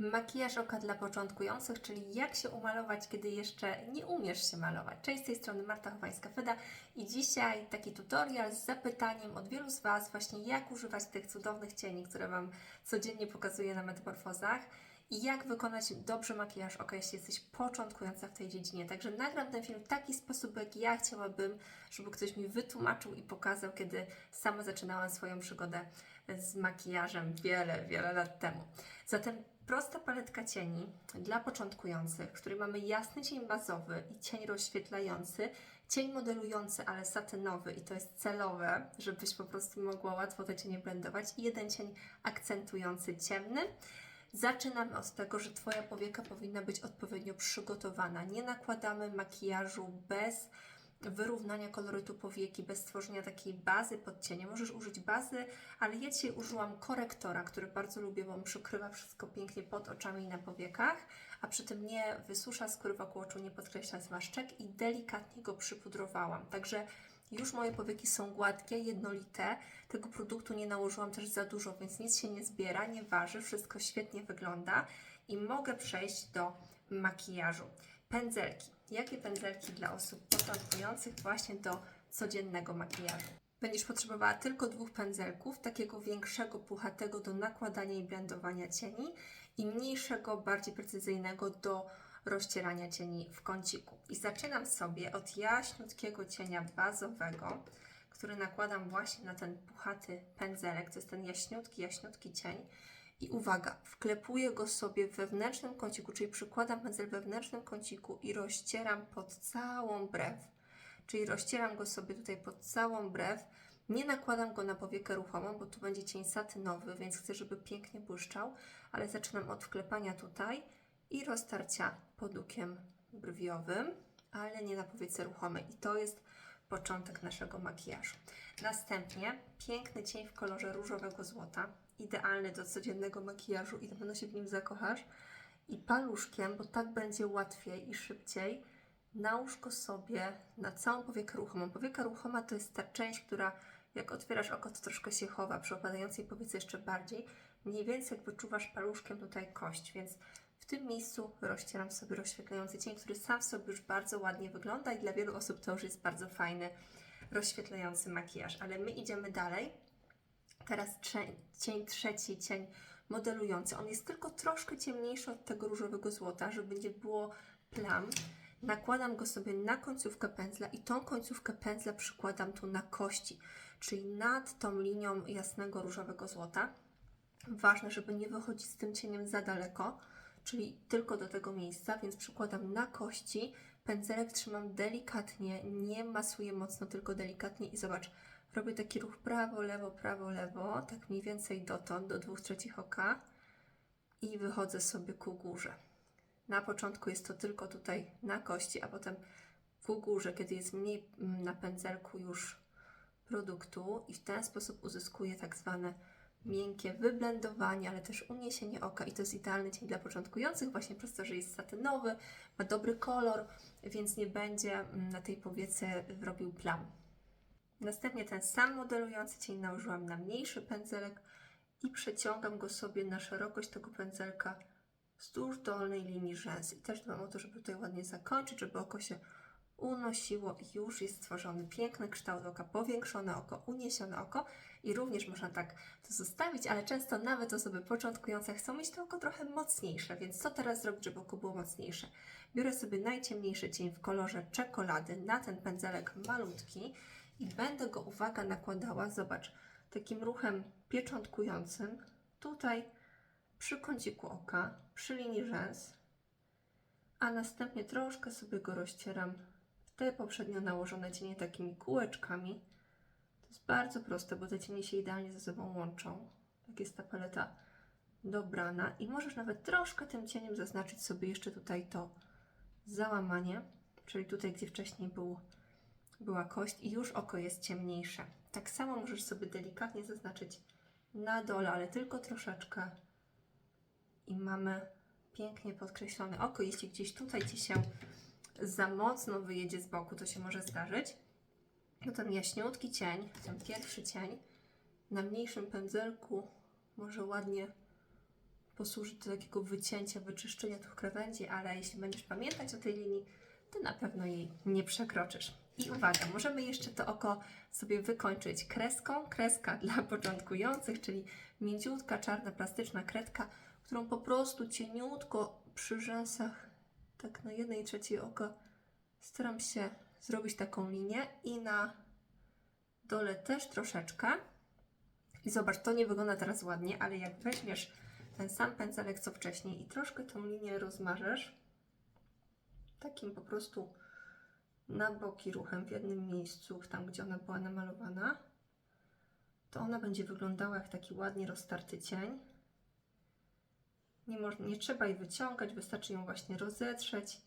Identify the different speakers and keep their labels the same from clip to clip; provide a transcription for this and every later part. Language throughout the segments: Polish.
Speaker 1: Makijaż oka dla początkujących, czyli jak się umalować, kiedy jeszcze nie umiesz się malować. Cześć, z tej strony Marta Chowańska-Feda i dzisiaj taki tutorial z zapytaniem od wielu z Was właśnie jak używać tych cudownych cieni, które Wam codziennie pokazuję na metamorfozach i jak wykonać dobrze makijaż oka, jeśli jesteś początkująca w tej dziedzinie. Także nagram ten film w taki sposób, jak ja chciałabym, żeby ktoś mi wytłumaczył i pokazał, kiedy sama zaczynałam swoją przygodę z makijażem wiele, wiele lat temu. Zatem prosta paletka cieni dla początkujących, w której mamy jasny cień bazowy i cień rozświetlający, cień modelujący, ale satynowy i to jest celowe, żebyś po prostu mogła łatwo te cienie blendować i jeden cień akcentujący ciemny. Zaczynamy od tego, że Twoja powieka powinna być odpowiednio przygotowana. Nie nakładamy makijażu bez wyrównania kolorytu powieki, bez stworzenia takiej bazy pod cieniem. Możesz użyć bazy, ale ja dzisiaj użyłam korektora, który bardzo lubię, bo on przykrywa wszystko pięknie pod oczami i na powiekach, a przy tym nie wysusza skóry wokół oczu, nie podkreśla zmarszczek i delikatnie go przypudrowałam. Także już moje powieki są gładkie, jednolite. Tego produktu nie nałożyłam też za dużo, więc nic się nie zbiera, nie waży, wszystko świetnie wygląda i mogę przejść do makijażu. Pędzelki. Jakie pędzelki dla osób początkujących właśnie do codziennego makijażu? Będziesz potrzebowała tylko dwóch pędzelków, takiego większego, puchatego do nakładania i blendowania cieni i mniejszego, bardziej precyzyjnego do rozcierania cieni w kąciku. I zaczynam sobie od jaśniutkiego cienia bazowego, który nakładam właśnie na ten puchaty pędzelek. To jest ten jaśniutki, jaśniutki cień. I uwaga, wklepuję go sobie w wewnętrznym kąciku, czyli przykładam pędzel w wewnętrznym kąciku i rozcieram pod całą brew. Czyli rozcieram go sobie tutaj pod całą brew. Nie nakładam go na powiekę ruchomą, bo tu będzie cień satynowy, więc chcę, żeby pięknie błyszczał, ale zaczynam od wklepania tutaj i roztarcia podukiem brwiowym, ale nie na powiece ruchomej. I to jest początek naszego makijażu. Następnie piękny cień w kolorze różowego złota, idealny do codziennego makijażu i na pewno się w nim zakochasz. I paluszkiem, bo tak będzie łatwiej i szybciej, nałóż go sobie na całą powiekę ruchomą. Powieka ruchoma to jest ta część, która jak otwierasz oko, to troszkę się chowa, przy opadającej powiece jeszcze bardziej. Mniej więcej jak wyczuwasz paluszkiem tutaj kość, więc tym miejscu rozcieram sobie rozświetlający cień, który sam w sobie już bardzo ładnie wygląda i dla wielu osób to już jest bardzo fajny, rozświetlający makijaż. Ale my idziemy dalej. Teraz cień, cień trzeci, cień modelujący. On jest tylko troszkę ciemniejszy od tego różowego złota, żeby nie było plam. Nakładam go sobie na końcówkę pędzla i tą końcówkę pędzla przykładam tu na kości, czyli nad tą linią jasnego różowego złota. Ważne, żeby nie wychodzić z tym cieniem za daleko, czyli tylko do tego miejsca, więc przykładam na kości. Pędzelek trzymam delikatnie, nie masuję mocno, tylko delikatnie i zobacz, robię taki ruch prawo, lewo, prawo, lewo, tak mniej więcej dotąd, do dwóch trzecich oka i wychodzę sobie ku górze. Na początku jest to tylko tutaj na kości, a potem ku górze, kiedy jest mniej mm, na pędzelku już produktu i w ten sposób uzyskuję tak zwane miękkie wyblendowanie, ale też uniesienie oka i to jest idealny cień dla początkujących właśnie przez to, że jest satynowy, ma dobry kolor, więc nie będzie mm, na tej powiece robił plam. Następnie ten sam modelujący cień nałożyłam na mniejszy pędzelek i przeciągam go sobie na szerokość tego pędzelka wzdłuż dolnej linii rzęs. I też dbam o to, żeby tutaj ładnie zakończyć, żeby oko się unosiło i już jest stworzony piękny kształt oka, powiększone oko, uniesione oko i również można tak to zostawić, ale często nawet osoby początkujące chcą mieć to oko trochę mocniejsze, więc co teraz zrobić, żeby oko było mocniejsze? Biorę sobie najciemniejszy cień w kolorze czekolady na ten pędzelek malutki i będę go, uwaga, nakładała, zobacz, takim ruchem pieczątkującym tutaj przy kąciku oka, przy linii rzęs, a następnie troszkę sobie go rozcieram te poprzednio nałożone cienie takimi kółeczkami. To jest bardzo proste, bo te cienie się idealnie ze sobą łączą. Tak jest ta paleta dobrana i możesz nawet troszkę tym cieniem zaznaczyć sobie jeszcze tutaj to załamanie, czyli tutaj, gdzie wcześniej był, była kość i już oko jest ciemniejsze. Tak samo możesz sobie delikatnie zaznaczyć na dole, ale tylko troszeczkę i mamy pięknie podkreślone oko. Jeśli gdzieś tutaj Ci się za mocno wyjedzie z boku, to się może zdarzyć. No ten jaśniutki cień, ten pierwszy cień, na mniejszym pędzelku może ładnie posłuży do takiego wycięcia, wyczyszczenia tych krawędzi, ale jeśli będziesz pamiętać o tej linii, to na pewno jej nie przekroczysz. I uwaga, możemy jeszcze to oko sobie wykończyć kreską. Kreska dla początkujących, czyli mięciutka, czarna, plastyczna kredka, którą po prostu cieniutko przy rzęsach, tak na jednej trzeciej oka, staram się zrobić taką linię i na dole też troszeczkę. I zobacz, to nie wygląda teraz ładnie, ale jak weźmiesz ten sam pędzelek co wcześniej i troszkę tą linię rozmarzesz, takim po prostu na boki ruchem w jednym miejscu, tam gdzie ona była namalowana, to ona będzie wyglądała jak taki ładnie roztarty cień. Nie, moż- nie trzeba jej wyciągać, wystarczy ją właśnie rozetrzeć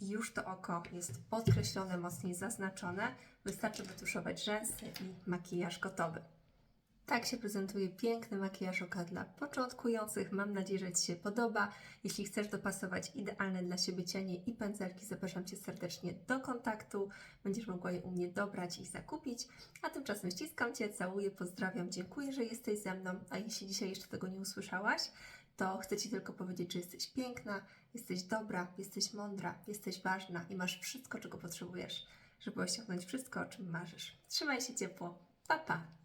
Speaker 1: i już to oko jest podkreślone, mocniej zaznaczone. Wystarczy wytuszować rzęsy i makijaż gotowy. Tak się prezentuje piękny makijaż oka dla początkujących. Mam nadzieję, że Ci się podoba. Jeśli chcesz dopasować idealne dla siebie cienie i pędzelki, zapraszam Cię serdecznie do kontaktu. Będziesz mogła je u mnie dobrać i zakupić. A tymczasem ściskam Cię, całuję, pozdrawiam, dziękuję, że jesteś ze mną. A jeśli dzisiaj jeszcze tego nie usłyszałaś, to chcę Ci tylko powiedzieć, że jesteś piękna, jesteś dobra, jesteś mądra, jesteś ważna i masz wszystko, czego potrzebujesz, żeby osiągnąć wszystko, o czym marzysz. Trzymaj się ciepło. Pa, pa!